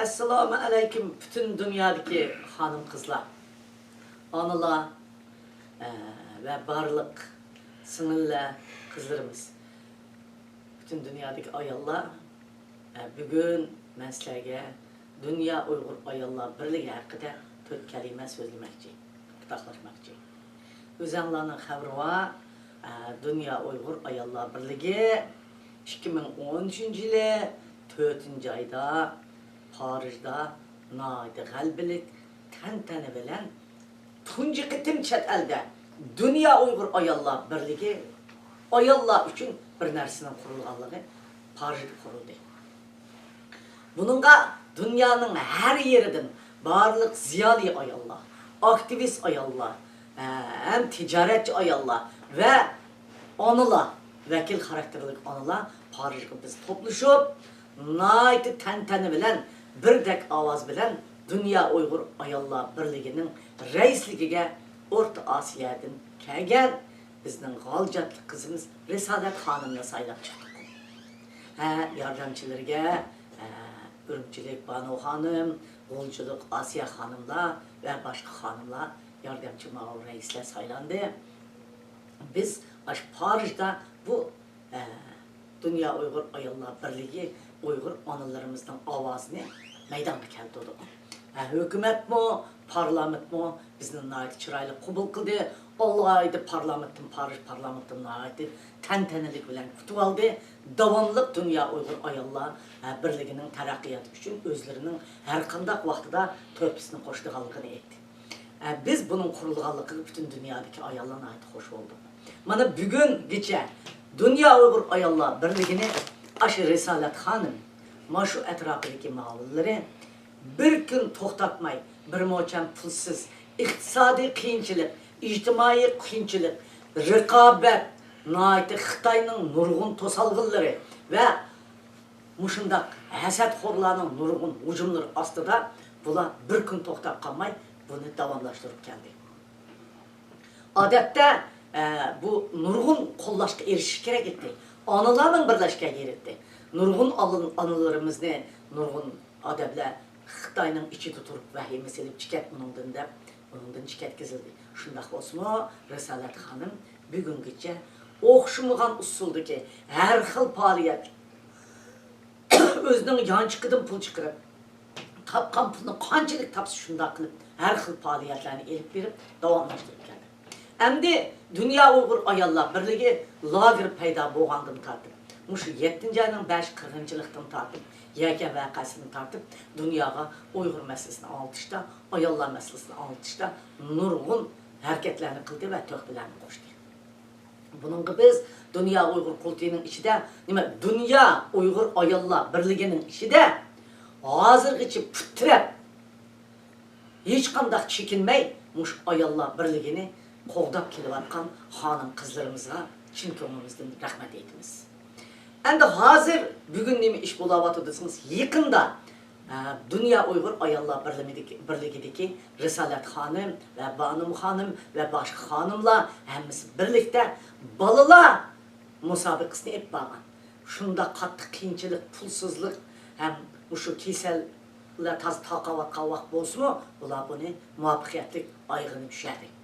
Assalomu alaykum bütün dünyadaki hanım kızlar. Analar eee, ve barlık sınırlı kızlarımız. Bütün dünyadaki ayollar eee, bugün sizlerge Dünya Uygur Ayollar Birliği hakkında dört kelime söylemek için, ortaklaşmak için. Özənlərin xəbəri var. Ə, Dünya Uyğur Ayollar Birliği 2013-cü il 4-cü ayda Parijda naydı qəlbilik təntəni bilən tuncu qitim çət əldə Dünya Uyğur Ayollar Birliği ayollar üçün bir nərsinin qurulğanlığı Parijdə quruldu. Bununla dünyanın her yerinden barlık ziyali ayollar, aktivist ayollar, hem ticaretçi ayollar ve anılar, vekil karakterlik anılar Paris'e biz topluşup, naiti tenteni bilen, bir dek avaz bilen Dünya Uygur Ayollar Birliği'nin reisliğine Orta Asya'dan kelgen bizden galcatlı kızımız Risalet Hanım'la saylap çıktık. He, yardımcılarga e, Ürümçilik Banu Hanım, Golculuk Asya Hanımlar ve başka hanımlar yardımcı mağul reisler saylandı. Biz Paris'te bu Dünya Uygur Ayollar Birliği Uygur analarımızdan avazını meydana keltirdi. E, hükümet mi, parlament mi bizden nait çıraylı kubul kıldı. Allah'ıydı parlamentin, Paris parlamentin naiti tentenelik bilen kutup aldı. Davamlıq Dünya Uygur Ayollar e, Birliğinin terakkiyatı için özlerinin her kandak vaxtıda törpüsünü koştuğalıqını etdi. E, biz bunun kurulğanlığı bütün dünyadaki ayollarına ait hoş oldu. Mana bugün gece Dünya Uygur Ayollar Birliği'ni aşı Risalet Hanım, maşu etrafındaki mağulları bir gün toxtatmay, bir moçam pulsuz, iqtisadi qiyinchilik, ijtimoiy qiyinchilik, raqobat, noiti Xitoyning nurg'un to'salg'inlari va mushundaq hasadxo'rlarning nurg'un hujumlari ostida bular bir kun to'xtab qolmay buni davomlashtirib keldi. Odatda e, bu nurg'un qo'llashga erishish kerak edi. Onalarning birlashgan yeri edi. Nurg'un alın- analarimizni nurg'un odamlar Xitoyning ichida turib vahima selib chiqat buningdan deb buningdan chiqatkazildi. Shundaq bo'lsa, Risolat xonim bugungacha o'xshamagan usuldagi har xil faoliyat o'zining yanchiqidan pul chiqarib topgan pulni qanchalik topsa shundoq qilib har xil faoliyatlarni elib berib davomlashtirib keldi endi dunyo uyg'ur ayollar birligi lager paydo bo'lgandan tortib mushu yettinchi ayning besh qirqinchilikdan tortib yakan voqeasini tortib dunyoga uyg'ur masalasini anglitishda ayollar masalasini anglitishda nurg'un harakatlarni qildi va to'hfalarni qo'shdi Bununla biz Dünya Uygur Kultuyu'nun içinde, nima Dünya Uygur Ayollar Birliği'nin içinde hazırgıçı püttirep hiç kandak çekinmey muş Ayollar Birliği'ni qoğdap kelivatkan hanım kızlarımıza çin kömümüzden rahmet eytimiz. Endi hazır bugün nemi iş bulavatudasınız yakında e, Dünya Uygur Ayollar Birliği'deki, Risalet Hanım ve Banım Hanım ve başka hanımlar hemimiz birlikte balılar musabıkasını hep bağlan. Şunda katlı kıyınçılık, pulsuzluk hem şu keseller taz taqavat qavaq bolsun mu? Bular bunu muvaffaqiyatlik aygını düşerdi.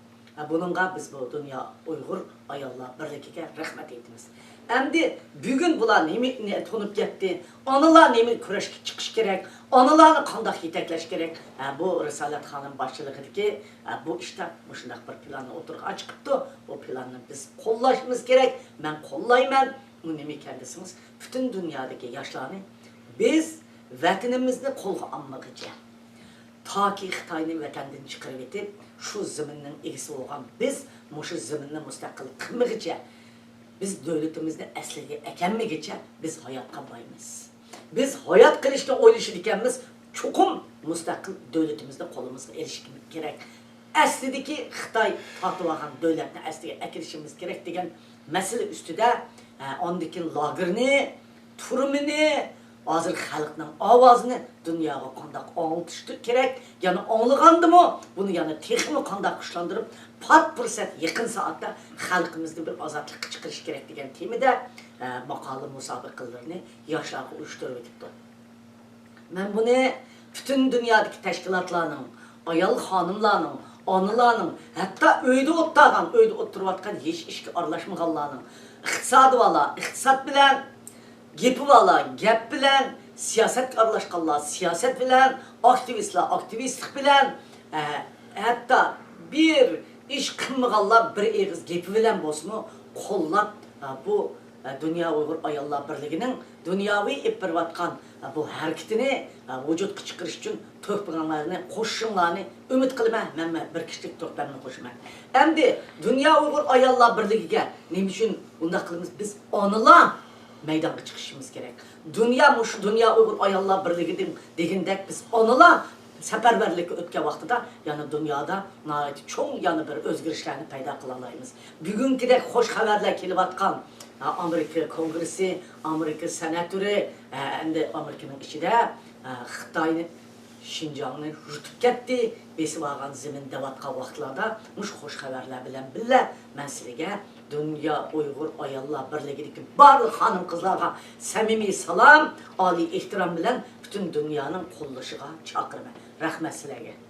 Bununla biz bu Dünya Uygur Ayollar Birliği'ne rahmet etimiz. Endi bugün bular nemi ne tonup gitti, analar nemi kurashga chiqish kerak, analarni qandoq yetaklash kerak. Bu Risolat xonim boshchiligidagi bu ishda shunday bir planni o'tirg'a chiqibdi. Bu planni biz qo'llashimiz kerak. Men qo'llayman. Bu nima ekan desiniz, butun dunyodagi yoshlarni biz vatanimizni qo'lga olmoqchi. Taki Xitoyni vatandan chiqarib etib, shu zaminning egasi bo'lgan biz mushu zaminni mustaqil qilmoqchi. Biz devletimizni asliga ekanmigicha biz hayot qilmaymiz. Biz hayot qilishni o'ylashir ekanmiz, chuqum mustaqil devletimizni qo'limizga erishishimiz kerak. Aslidagi Xitoy tortib olgan davlatni asliga akirishimiz kerak degan masala ustida e, ondikin lagerni, turmini, hozir xalqning ovozini dunyoga qandoq anglitishdi kerak yana anglagandimi buni yana texmi qandoq kuchlantirib pat fursat yaqin soatda xalqimizni bir ozodlikqa chiqarish kerak degan temada e, maqola musobaqalarini yoshlarga uyushtirib o'tibdi man buni bütün dünyadaki teşkilatlarının, ayal hanımlarının, anılarının, hatta öyde ottagan, öyde oturuvatkan hiç işki arlaşmaganlarının, iqtisadi vala, iqtisat bilen, gepi vala, gap bilen, siyaset aralashganlar, siyaset bilen, aktivistlar, aktivistlik bilen, e, hatta bir iş qilmaganlar bir egiz gepi bilen bosmu qo'llab e, bu e, Dünya Uygur Ayollar Birliği'nin dünyavi ip e, bu hareketini e, chiqarish uchun to'planlarni qo'shishinglarni umid qilaman. Man man bir kishilik to'plamni qo'shaman. Endi Dünya Uygur Ayollar Birliği'ga nima uchun bunday qilamiz? Biz onalar meydana çıxışımız gərək. Dünya muş dünya Uyğur ayollar birliginin degindək biz onunla səfərbərlik ötke vaxtıda, yəni dünyada nəhayət çox yəni bir özgürüşlərini payda qıla alayımız. Bugünküdək xoş xəbərlər kelib atqan e, Amerika Kongresi, Amerika sənətürü, e, əndi Amerikanın içində e, Xitayını Şincanını yutub getdi. Besib ağan zimin dəvatqa vaxtlarda muş xoş xəbərlər bilən billə mən sizə Dünya Uyghur Ayollar Birligi'deki barliq hanım qizlarga samimiy salom, oliy ehtirom bilan butun dunyoning qo'llashiga chaqiraman. Rahmat sizlarga.